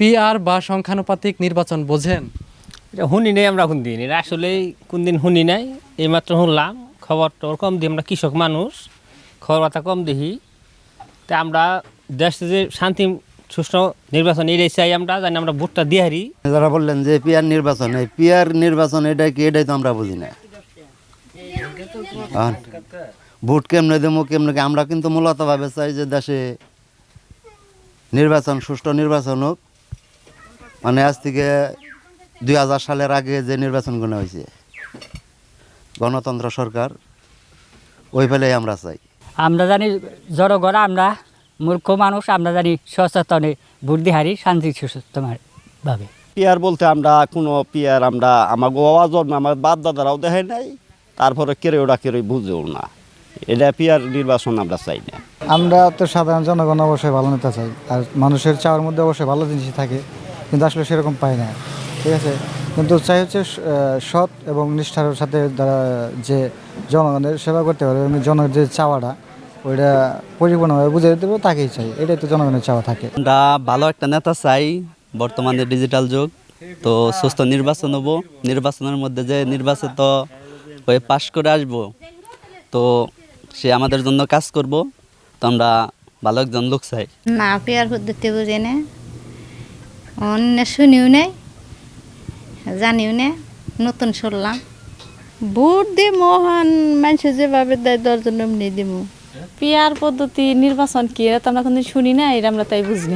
PR বা সংখ্যানুপাতিক নির্বাচন বোঝেন? এটা শুনি নাই আমরা কোন দিন এটা আসলে কোন দিন শুনি নাই এইমাত্র শুনলাম খবর টবর কম দিই আমরা কৃষক মানুষ খবর বার্তা কম দেখি তা আমরা দেশ যে শান্তি সুষ্ঠু নির্বাচন এটাই চাই আমরা জানি আমরা ভোটটা দিয়ে হারি। যারা বললেন যে পিয়ার নির্বাচন এই পিয়ার নির্বাচন এটা কি এটাই তো আমরা বুঝি না। ভোট কেমনে দেবো কেমনে কি? আমরা কিন্তু মূলত ভাবে চাই যে দেশে নির্বাচন সুষ্ঠু নির্বাচন হোক মানে আজ থেকে দুই হাজার সালের আগে যে নির্বাচনগুলো হয়েছে গণতন্ত্র সরকার ওই ফেলেই আমরা চাই। আমরা জানি জড়গড় আমরা মূর্খ মানুষ আমরা জানি সচেতনে ভোট দিয়ে হারি শান্তি সুস্থভাবে পিয়ার বলতে আমরা কোনো পিয়ার আমরা আমার বাবা জন্ম আমার বাপ দাদারাও দেখায় নাই তারপরে কেড়ে ওরা কেড়ে বুঝেও না। এটা পিয়ার নির্বাচন আমরা চাই না। আমরা তো সাধারণ জনগণ অবশ্যই ভালো নিতে চাই আর মানুষের চাওয়ার মধ্যে অবশ্যই ভালো জিনিসই থাকে। কিন্তু আসলে সেরকম পাই না। ঠিক আছে? কিন্তু চাই হচ্ছে সৎ এবং নিষ্ঠার সাথে যারা যে জনগণের সেবা করতে পারবে এবং জনের যে চাওয়াটা ওইটা পরিপূর্ণভাবে বুঝে দিতে পারবে তাকেই চাই। এটাই তো জনগণের চাওয়া থাকে। আমরা ভালো একটা নেতা চাই বর্তমানে ডিজিটাল যুগ তো সুস্থ নির্বাচন হব। নির্বাচনের মধ্যে যে নির্বাচিত হয়ে পাশ করে আসব তো সে আমাদের জন্য কাজ করব। তো আমরা ভালো একজন লোক চাই। না পেয়ার পদ্ধতি বুঝি না। অন্য শুনিও নেই? জানিও না, নতুন শুনলাম। ভোট দিয়ে মহান মানুষ যেভাবে দেয়, দশজন এমনি দিব পিয়ার পদ্ধতি, নির্বাচন কি, এটা আমরা কোনো শুনি না এটা আমরা তাই বুঝি